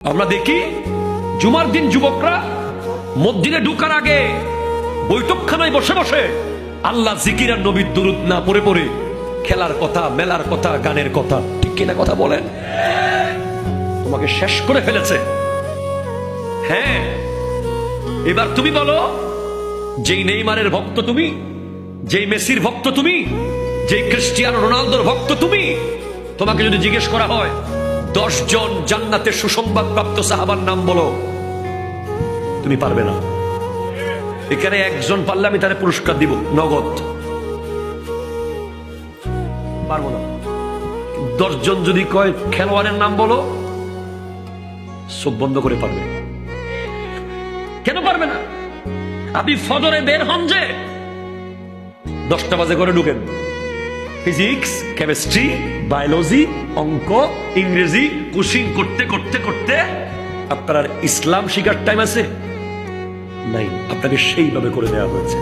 আমরা দেখি জুমার দিন যুবকরা মসজিদে ঢুকার আগে বৈঠকখানায় বসে বসে আল্লাহ জিকির আর নবীর দুরুদ না পড়ে পড়ে খেলার কথা, মেলার কথা, গানের কথা, ঠিক কিনা কথা বলেন? তোমাকে শেষ করে ফেলেছে। হ্যাঁ এবার তুমি বলো, যেই নেইমারের ভক্ত তুমি, যেই মেসির ভক্ত তুমি, যেই ক্রিস্টিয়ানো রোনালদোর ভক্ত তুমি, তোমাকে যদি জিজ্ঞেস করা হয় দশ জন জান্নাতের সুসংবাদ প্রাপ্ত সাহাবার নাম বলো। তুমি পারবে না। এখানে একজন পারলে আমি তার পুরস্কার দিব, নগদ। পারব না। দশজন যদি কয়, খেলোয়াড়ের নাম বলো, চোখ বন্ধ করে পারবে। কেন পারবে না? আপনি ফজরে বের হন যে, দশটা বাজে করে ঢুকেন। ফিজিক্স কেমিস্ট্রি বায়োলজি অঙ্ক ইংরেজি কুশিং করতে করতে করতে আপনার ইসলাম শিকার টাইম আছে। নাই, আপনাকে সেইভাবে করে দেওয়া হয়েছে।